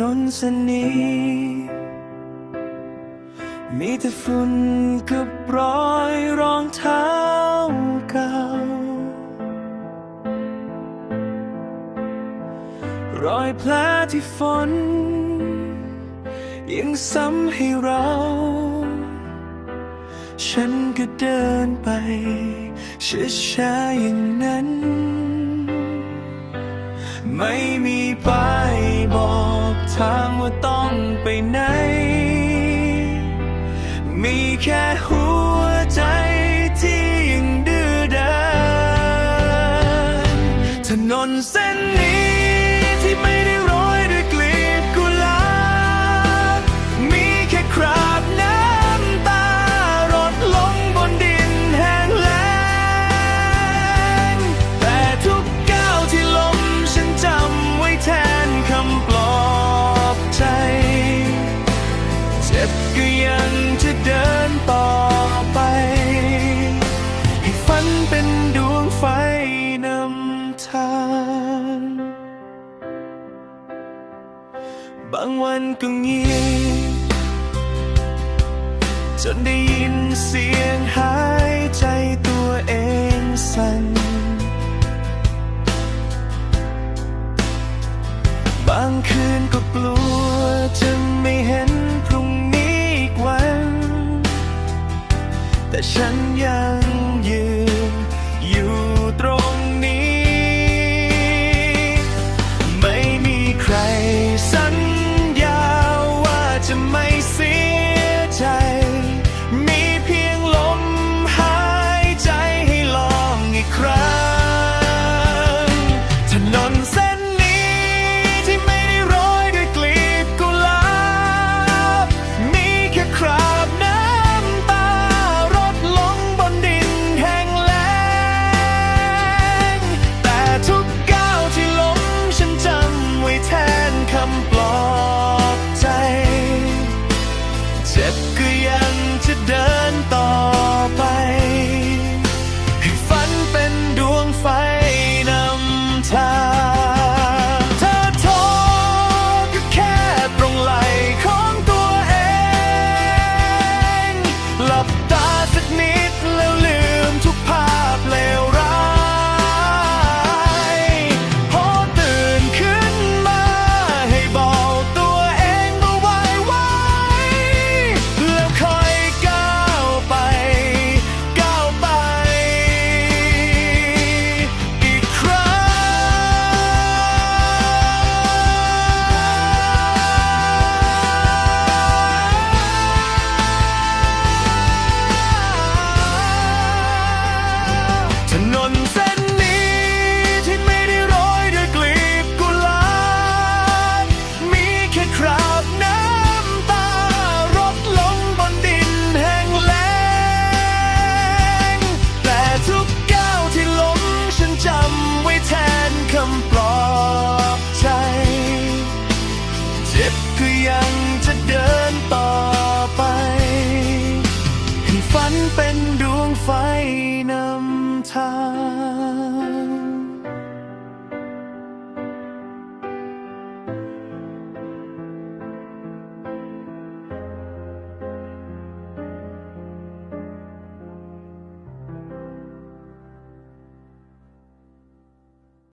นนเส้นนี้มีแต่ฝุ่นกับรอยรองเท้าเก่า รอยแผลที่ฝน ยังซ้ำให้เรา ฉันก็เดินไปช้าๆอย่างนั้น ไม่มีป้ายบอก ทางว่าต้องไปไหน มีแค่หัวใจที่ยังดื้อด้านถนนเส้นนี้ที่ไม่ได้รอ บางวันก็เงียบจนได้ยินเสียงหายใจตัวเองสั่น บางคืนก็กลัวจะไม่เห็นพรุ่งนี้อีกวัน แต่ฉันยัง